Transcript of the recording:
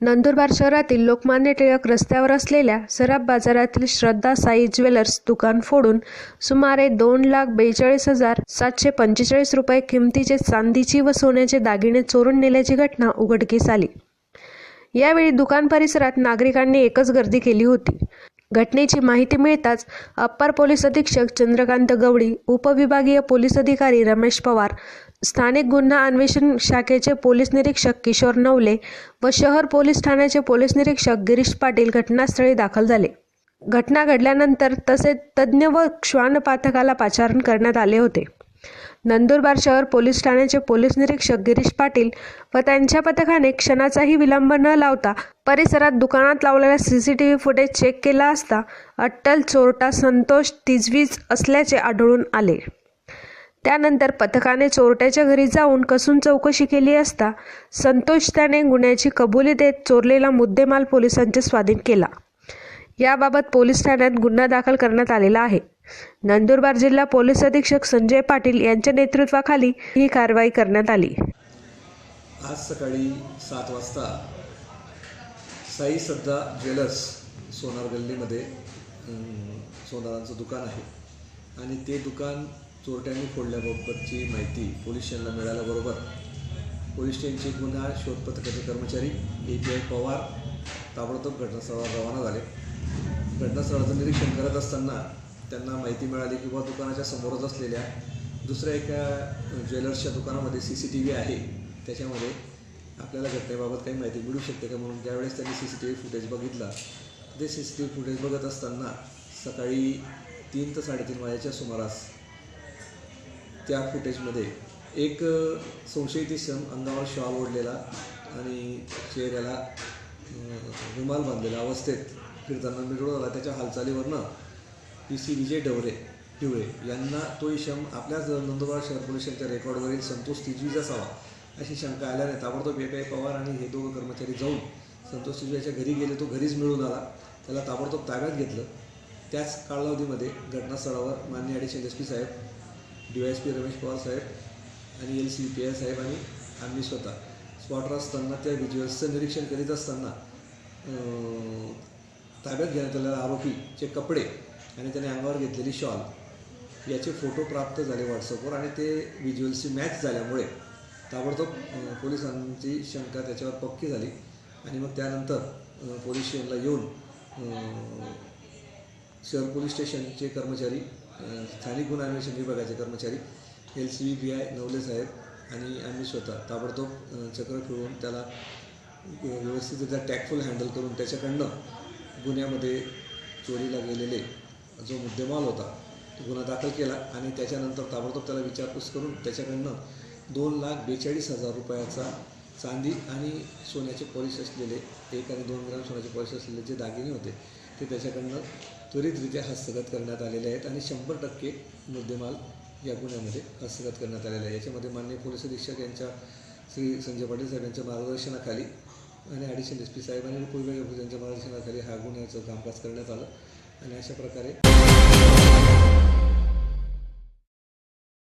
नंदुरबार शहरातील लोकमान्य टिळक रस्त्यावर असलेल्या सराफ बाजारातील श्रद्धा साई ज्वेलर्स दुकान फोडून सुमारे दोन लाख बेचाळीस हजार सातशे पंचेचाळीस रुपये किमतीचे चांदीची व सोन्याचे दागिने चोरून नेल्याची घटना उघडकीस आली. यावेळी दुकान परिसरात नागरिकांनी एकच गर्दी केली होती. घटनेची माहिती मिळताच अप्पर पोलीस अधीक्षक चंद्रकांत गवळी उपविभागीय पोलीस अधिकारी रमेश पवार स्थानिक गुन्हा अन्वेषण शाखेचे पोलीस निरीक्षक किशोर नवले व शहर पोलीस ठाण्याचे पोलीस निरीक्षक गिरीश पाटील घटनास्थळी दाखल झाले. घटना घडल्यानंतर तसेच तज्ज्ञ व श्वान पाथकाला पाचारण करण्यात आले होते. नंदुरबार शहर पोलीस ठाण्याचे पोलीस निरीक्षक गिरीश पाटील व त्यांच्या पथकाने क्षणाचाही विलंब न लावता परिसरात दुकानात लावलेला व्ही फुटेज चेक केला असता अट्टल चोरटा संतोष तिजवीज असल्याचे आढळून आले. त्यानंतर पथकाने चोरट्याच्या घरी जाऊन कसून चौकशी केली असता संतोष त्याने गुन्ह्याची कबुली देत चोरलेला मुद्देमाल पोलिसांच्या स्वाधीन केला. याबाबत पोलीस ठाण्यात गुन्हा दाखल करण्यात आलेला आहे. नंदुरबार जिल्हा पोलीस अधीक्षक संजय पाटील यांच्या नेतृत्वाखाली ही कारवाई करण्यात आली. आज सकाळी सात वाजता साई सध्या ज्वेलर्स सोनार गल्लीमध्ये सोनारांचं दुकान आहे. आणि ते दुकान चोरट्यांनी फोडल्याबाबतची माहिती पोलीस स्टेशनला मिळाल्याबरोबर पोलीस स्टेशनचे गुन्हा शोध पथकाचे कर्मचारी ए पी आय पवार ताबडतोब घटनास्थळावर रवाना झाले. घटनास्थळाचं निरीक्षण करत असताना त्यांना माहिती मिळाली की दुकानाच्या समोरच असलेल्या दुसऱ्या एका ज्वेलर्सच्या दुकानामध्ये सी सी टी व्ही आहे. त्याच्यामध्ये आपल्याला घटनेबाबत काही माहिती मिळू शकते का म्हणून ज्यावेळेस त्यांनी C C T V footage बघितला. ते C C T V footage बघत असताना सकाळी तीन ते साडेतीन वाजेच्या सुमारास त्या फुटेजमध्ये एक संशयित इसम अंगावर शॉल ओढलेला आणि चेहऱ्याला रुमाल बांधलेला अवस्थेत फिरताना मिळवला आला. त्याच्या हालचालीवरनं पी सी विजय डवरे पिवळे यांना तो इशम आपल्याच नंदुरबार शहर पोलिसांच्या रेकॉर्डवरील संतोष तिजवीज असावा. अशी शंका आल्याने ताबडतोब ए पवार आणि हे दोघं कर्मचारी जाऊन संतोष तिजवीच्या घरी गेले तो घरीच मिळून आला. त्याला ताबडतोब ताब्यात घेतलं. त्याच कालावधीमध्ये घटनास्थळावर मान्य ॲडिशनल एस पी साहेब D Y S P Ramesh Pawar साहेब आणि एल सी पी आय साहेब आणि आम्ही स्वतः. स्पॉटवर असताना त्या व्हिज्युअल्सचं निरीक्षण करीत असताना ताब्यात घेण्यात आलेल्या आरोपीचे कपडे आणि त्याने अंगावर घेतलेली शॉल याचे फोटो प्राप्त झाले व्हॉट्सअपवर आणि ते व्हिज्युअल्सची मॅच झाल्यामुळे ताबडतोब पोलिसांची शंका त्याच्यावर पक्की झाली आणि मग त्यानंतर पोलीस स्टेशनला येऊन शहर पोलीस स्टेशनचे कर्मचारी स्थानिक गुन्हा अन्वेषण विभागाचे कर्मचारी L C B B I Navale साहेब आणि आम्ही स्वतः ताबडतोब चक्र फिरवून त्याला व्यवस्थितरित्या टॅकफुल हँडल करून त्याच्याकडनं गुन्ह्यामध्ये चोरीला गेलेले जो मुद्देमाल होता तो गुन्हा दाखल केला आणि त्याच्यानंतर ताबडतोब त्याला विचारपूस करून त्याच्याकडनं दोन लाख बेचाळीस हजार रुपयाचा चांदी आणि सोन्याचे पॉलिश असलेले एक आणि दोन ग्राम सोन्याचे पॉलिश असलेले जे दागिने होते ते त्याच्याकडनं त्वरितरित्या हस्तगत करण्यात आलेले आहेत आणि शंभर टक्के मुद्देमाल या गुन्ह्यामध्ये हस्तगत करण्यात आलेला आहे. याच्यामध्ये माननीय पोलीस अधीक्षक यांच्या श्री संजय पाटील साहेब यांच्या मार्गदर्शनाखाली आणि ॲडिशनल एस पी साहेब आणि उपविभागीय यांच्या मार्गदर्शनाखाली हा गुन्ह्याचं कामकाज करण्यात आलं आणि अशा प्रकारे